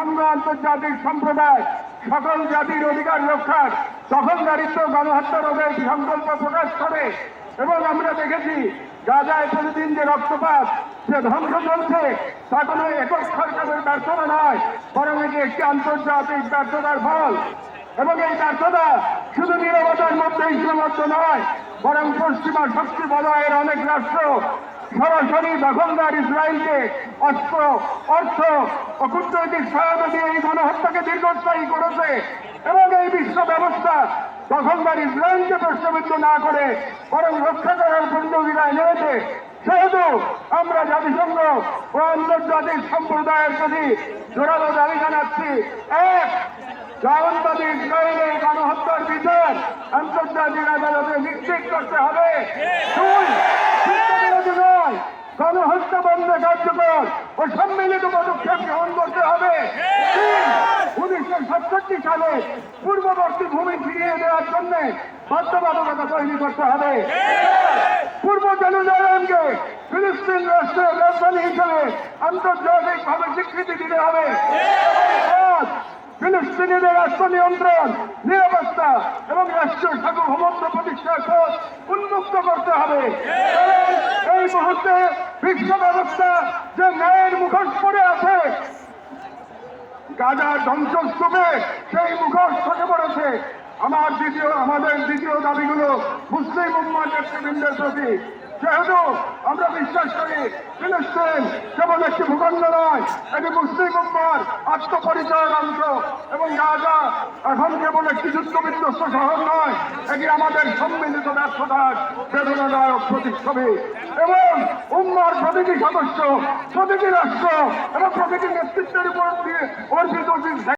জাতিসংঘ আন্তর্জাতিক সম্প্রদায়, সকল জাতির অধিকার রক্ষার দখলদারিত্ব গণহত্যা রোধের সংকল্প প্রকাশ করে। এবং আমরা দেখেছি, গাজায় প্রতিদিন যে রক্তপাত যে ধ্বংস চলছে, তা কোনো একক সরকারের ব্যর্থতা নয়, বরং এটি একটি আন্তর্জাতিক ব্যর্থতার ফল। এবং এই ব্যর্থতা শুধু নিরবতার মধ্যেই সীমাবদ্ধ নয়, বরং পশ্চিমা শক্তি বলয়ের অনেক রাষ্ট্র সরাসরি দখলদার ইসরায়েলকে অস্ত্র, অর্থ ও কূটনৈতিক সহায়তা দিয়ে এই গণহত্যাকে দীর্ঘস্থায়ী করেছে এবং এই বিশ্ব ব্যবস্থা দখলদার ইসরায়েলকে প্রশ্নবিদ্ধ না করে বরং রক্ষা করার পূর্ণবিদায় নিয়েছে সেহেতু আমরা জাতিসংঘ ও আন্তর্জাতিক সম্প্রদায়ের প্রতি জোরালো দাবি জানাচ্ছি, এক জাহানবাদী ইসরায়েলের গণহত্যার বিচার আন্তর্জাতিক আদালতে নিশ্চিত করতে হবে। বন্ধ কার্যকর ও সম্মিলিত পদক্ষেপ গ্রহণ করতে হবে। উনিশশো সাতষট্টি সালে পূর্ববর্তী ভূমি ফিরিয়ে দেওয়ার জন্য বাধ্যবাধকতা তৈরি করতে হবে। পূর্ব জেরুজালেমকে ফিলিস্তিন রাষ্ট্রের রাজধানী হিসেবে আন্তর্জাতিকভাবে স্বীকৃতি দিতে হবে। ফিলিস্তিনিদের রাষ্ট্র নিয়ন্ত্রণ, নিরাপত্তা এবং রাষ্ট্রীয় সার্বভৌমত্ব প্রতিষ্ঠার পথ উন্মুক্ত করতে হবে। মুহূর্তে বিশ্ব ব্যবস্থা যে ন্যায়ের মুখোশ পড়ে আছে গাজা ধ্বংসস্তূপে সেই মুখোশ থেকে পড়েছে। আমার দ্বিতীয়, আমাদের দ্বিতীয় দাবিগুলো মুসলিম উম্মার নেতৃবৃন্দের প্রতি। যেহেতু আমরা বিশ্বাস করি ফিলিস্তিন কেবল একটি ভূখণ্ড নয়, এটি মুসলিম উম্মার আত্মপরিচয়ের অংশ এবং এখন কেবল একটি যুদ্ধবিধ্বস্ত শহর নয়, এটি আমাদের সম্মিলিত ব্যর্থতার বেদনাদায়ক প্রতিচ্ছবি। এবং উম্মার প্রতিটি সদস্য, প্রতিটি রাষ্ট্র এবং প্রতিটি নেতৃত্বের উপর দিয়ে অর্জিত যে